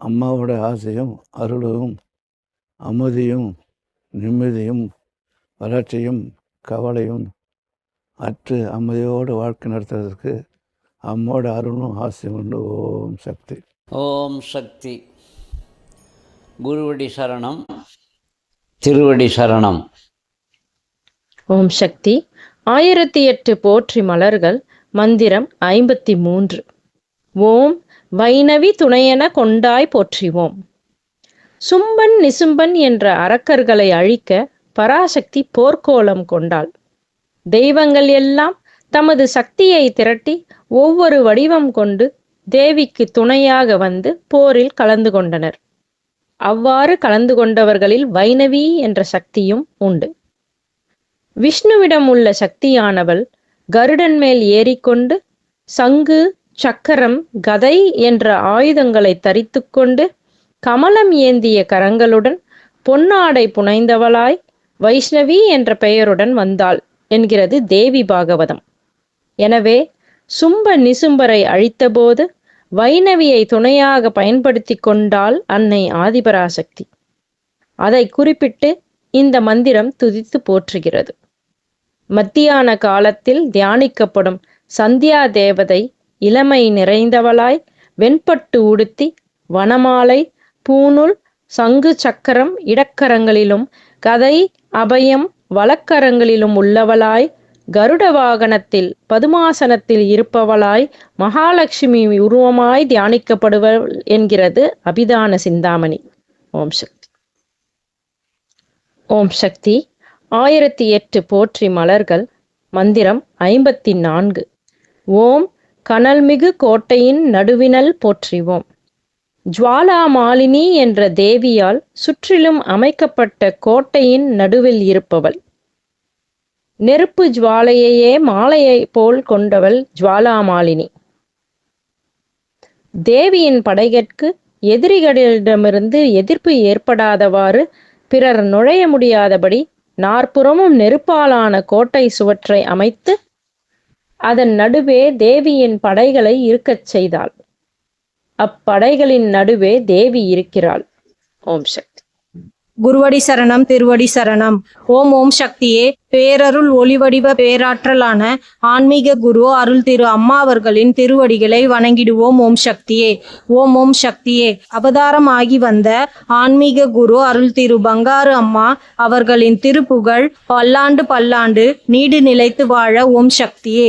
அம்மாவோட ஆசையும் அருளும் அமைதியும் நிம்மதியும் வளர்ச்சியும் கவலையும் அற்று அமைதியோடு வாழ்க்கை நடத்துறதுக்கு அம்மோட அருளும் ஆசையும் உண்டு. ஓம் சக்தி. ஓம் சக்தி. குருவடி சரணம். திருவடி சரணம். ஓம் சக்தி. ஆயிரத்தி எட்டு போற்றி மலர்கள் மந்திரம் ஐம்பத்தி மூன்று. ஓம் வைணவி துணையென கொண்டாய் போற்றிவோம். சும்பன் நிசும்பன் என்ற அரக்கர்களை அழிக்க பராசக்தி போர்க்கோலம் கொண்டாள். தெய்வங்கள் எல்லாம் தமது சக்தியை திரட்டி ஒவ்வொரு வடிவம் கொண்டு தேவிக்கு துணையாக வந்து போரில் கலந்து கொண்டனர். அவ்வாறு கலந்து கொண்டவர்களில் வைணவி என்ற சக்தியும் உண்டு. விஷ்ணுவிடம் உள்ள சக்தியானவள் கருடன் மேல் ஏறிக்கொண்டு சங்கு சக்கரம் கதை என்ற ஆயுதங்களை தரித்துக்கொண்டு கமலம் ஏந்திய கரங்களுடன் பொன்னாடை புனைந்தவளாய் வைஷ்ணவி என்ற பெயருடன் வந்தாள் என்கிறது தேவி பாகவதம். எனவே சும்ப நிசும்பரை அழித்தபோது வைணவியை துணையாக பயன்படுத்தி கொண்டாள் அன்னை ஆதிபராசக்தி. அதை குறிப்பிட்டு இந்த மந்திரம் துதித்து போற்றுகிறது. மத்தியான காலத்தில் தியானிக்கப்படும் சந்தியா தேவதை இளமை நிறைந்தவளாய் வெண்பட்டு உடுத்தி வனமாலை பூணுல் சங்கு சக்கரம் இடக்கரங்களிலும் கதை அபயம் வலக்கரங்களிலும் உள்ளவளாய் கருட வாகனத்தில் பதுமாசனத்தில் இருப்பவளாய் மகாலட்சுமி உருவமாய் தியானிக்கப்படுவள் என்கிறது அபிதான சிந்தாமணி. ஓம் சக்தி. ஓம் சக்தி. ஆயிரத்தி எட்டு போற்றி மலர்கள் மந்திரம் ஐம்பத்தி நான்கு. ஓம் கனல்மிகு கோட்டையின் நடுவினல் போற்றிவோம். ஜுவாலா மாலினி என்ற தேவியால் சுற்றிலும் அமைக்கப்பட்ட கோட்டையின் நடுவில் இருப்பவள். நெருப்பு ஜுவாலையையே மாலையை போல் கொண்டவள் ஜுவாலாமாலினி. தேவியின் படைகற்கு எதிரிகளிடமிருந்து எதிர்ப்பு ஏற்படாதவாறு பிறர் நுழைய முடியாதபடி நாற்புறமும் நெருப்பாலான கோட்டை சுவற்றை அமைத்து அதன் நடுவே தேவியின் படைகளை இருக்கச் செய்தாள். அப்படைகளின் நடுவே தேவி இருக்கிறாள். ஓம் சக்தி. குருவடி சரணம் திருவடி சரணம். ஓம் ஓம் சக்தியே பேரருள் ஒளிவடிவ பேராற்றலான ஆன்மீக குரு அருள் திரு அம்மா அவர்களின் திருவடிகளை வணங்கிடுவோம் ஓம் சக்தியே. ஓம் ஓம் சக்தியே. அவதாரம் ஆகி வந்த ஆன்மீக குரு அருள் திரு பங்காரு அம்மா அவர்களின் திருப்புகழ் பல்லாண்டு பல்லாண்டு நீடு நிலைத்து வாழ ஓம் சக்தியே.